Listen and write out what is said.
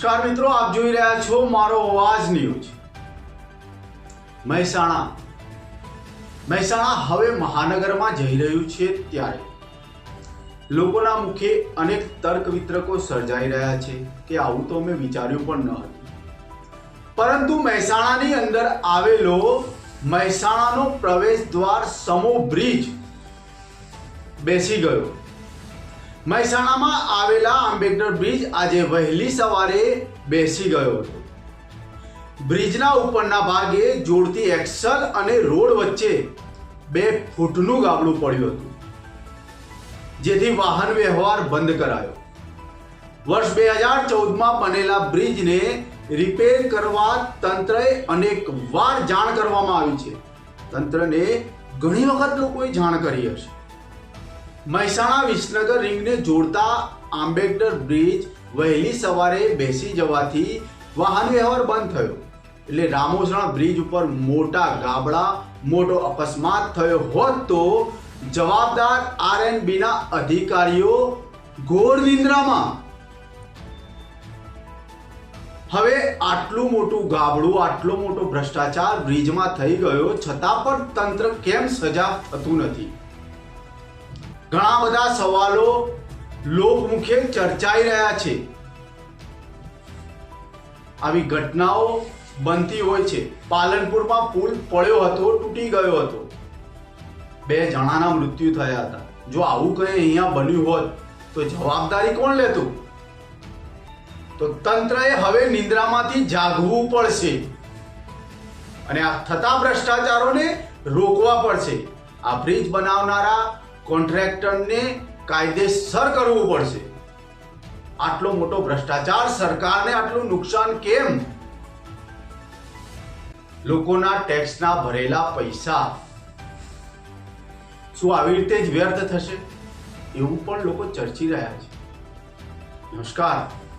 નમસ્કાર મિત્રો, આપ જોઈ રહ્યા છો મારો અવાજ ન્યૂઝ. મહેસાણા. મહેસાણા હવે મહાનગરમાં જઈ રહ્યું છે ત્યારે. લોકોના મુખે અનેક તર્ક વિતર્કો સર્જાઈ રહ્યા છે કે આવું તો મેં વિચાર્યું પણ ન હતું. પરંતુ મહેસાણાની અંદર આવેલો મહેસાણાનો પ્રવેશ દ્વાર સમો બ્રિજ બેસી ગયો. મહેસાણામાં આવેલા આંબેડકર બ્રિજ આજે વહેલી સવારે બેસી ગયો હતો. બ્રિજના ઉપરના ભાગે જોડતી એક્સલ અને રોડ વચ્ચે બે ફૂટનું ગાબડું પડ્યું હતું, જેથી વાહન વ્યવહાર બંધ કરાયો. વર્ષ બે હજાર ચૌદમાં બનેલા બ્રિજને રિપેર કરવા તંત્રએ અનેક વાર જાણ કરવામાં આવી છે. તંત્રને ઘણી વખત લોકોએ જાણ કરી હશે. મહેસાણા વિસનગર રિંગને જોડતા આંબેડકર બ્રિજ વહેલી સવારે બેસી જવાથી વાહન વ્યવહાર બંધ થયો. એટલે રામોસણા બ્રિજ ઉપર મોટા ગાબડા, મોટો અકસ્માત થયો હોત તો જવાબદાર આરએનબીના અધિકારીઓ ઘોર નિંદ્રામાં. હવે આટલું મોટું ગાબડું, આટલો મોટો ભ્રષ્ટાચાર બ્રિજમાં થઈ ગયો છતાં પણ તંત્ર કેમ સજા થતું નથી? ઘણા બધા સવાલો લોકમુખે ચર્ચાઈ રહ્યા છે. આવી ઘટનાઓ બનતી હોય છે. પાલનપુરમાં પુલ પડ્યો હતો, તૂટી ગયો હતો. બે જણાના મૃત્યુ થયા હતા. જો આવું કંઈ અહીંયા બન્યું હોત, તો જવાબદારી કોણ લેતું? તો તંત્રએ હવે નિંદ્રામાંથી જાગવું પડશે. અને આ થતા ભ્રષ્ટાચારોને રોકવા પડશે. આ બ્રિજ બનાવનારા કોન્ટ્રાક્ટરને કાયદેસર કરવું પડશે. આટલો મોટો ભ્રષ્ટાચાર સરકારને આટલું નુકસાન કેમ? લોકોના ટેક્સના ભરેલા પૈસા. શું આવી રીતે જ વ્યર્થ થશે? એવું પણ લોકો ચર્ચી રહ્યા છે. નમસ્કાર.